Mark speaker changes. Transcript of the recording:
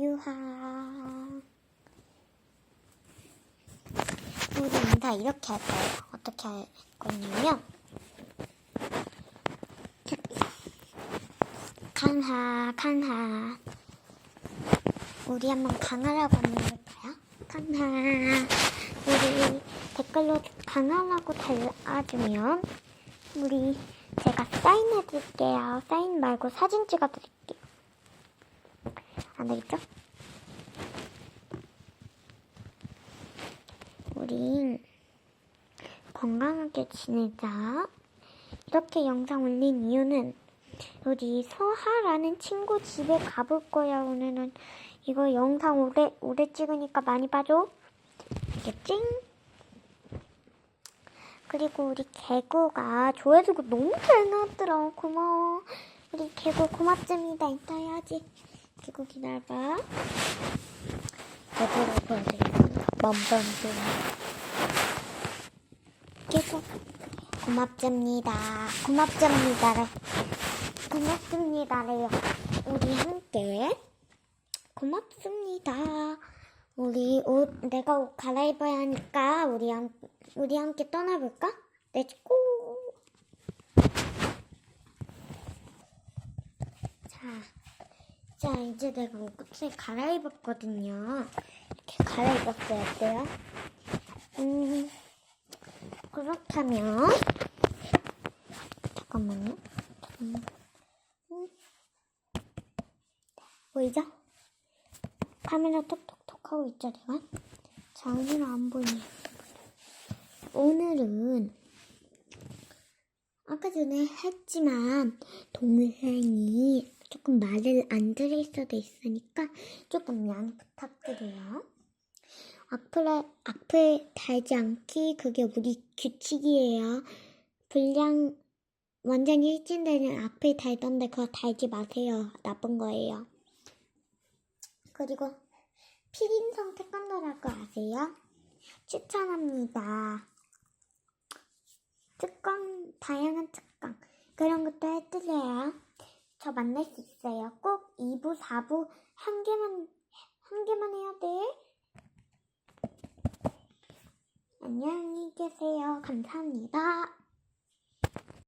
Speaker 1: 유하. 우리 인사 이렇게 할 거예요. 어떻게 할 거냐면, 강하, 강하. 우리 한번 강하라고 한번 해볼까요? 강하. 우리 댓글로 강하라고 달아주면, 우리 제가 사인해드릴게요. 사인 말고 사진 찍어드릴게요. 안 되겠죠? 우린 건강하게 지내자. 이렇게 영상 올린 이유는 우리 서하라는 친구 집에 가볼 거야. 오늘은 이거 영상 오래 오래 찍으니까 많이 봐줘. 알겠지? 그리고 우리 개구가 조회수가 너무 잘 나왔더라. 고마워. 우리 개구 고맙습니다. 이따 해야지. 개구 기다려봐. 개구라고 보여드리겠습니다. 멈멈좀. 개구 고맙습니다. 고맙습니다래. 고맙습니다래요. 우리 함께 고맙습니다. 우리 옷 내가 옷 갈아입어야 하니까 우리 함 우리 함께 떠나볼까? 렛츠고. 자, 자 이제 내가 옷을 갈아입었거든요. 이렇게 갈아입었어야 돼요. 음, 그렇다면 잠깐만요. 음, 음. 보이죠? 카메라 톡톡톡 하고 있죠, 내가? 자, 오늘은 안 보이네. 오늘은 아까 전에 했지만 동영상이 조금 말을 안 들을 수도 있으니까 조금 양 부탁드려요. 악플에, 악플 달지 않기 그게 우리 규칙이에요. 분량 완전 일진되는 악플 달던데 그거 달지 마세요. 나쁜 거예요. 그리고 피임성 태권도라고 아세요? 추천합니다. 특강, 다양한 특강 그런 것도 해드려요. 저 만날 수 있어요. 꼭 2부, 4부 한 개만 한 개만 해야 돼. 안녕히 계세요. 감사합니다.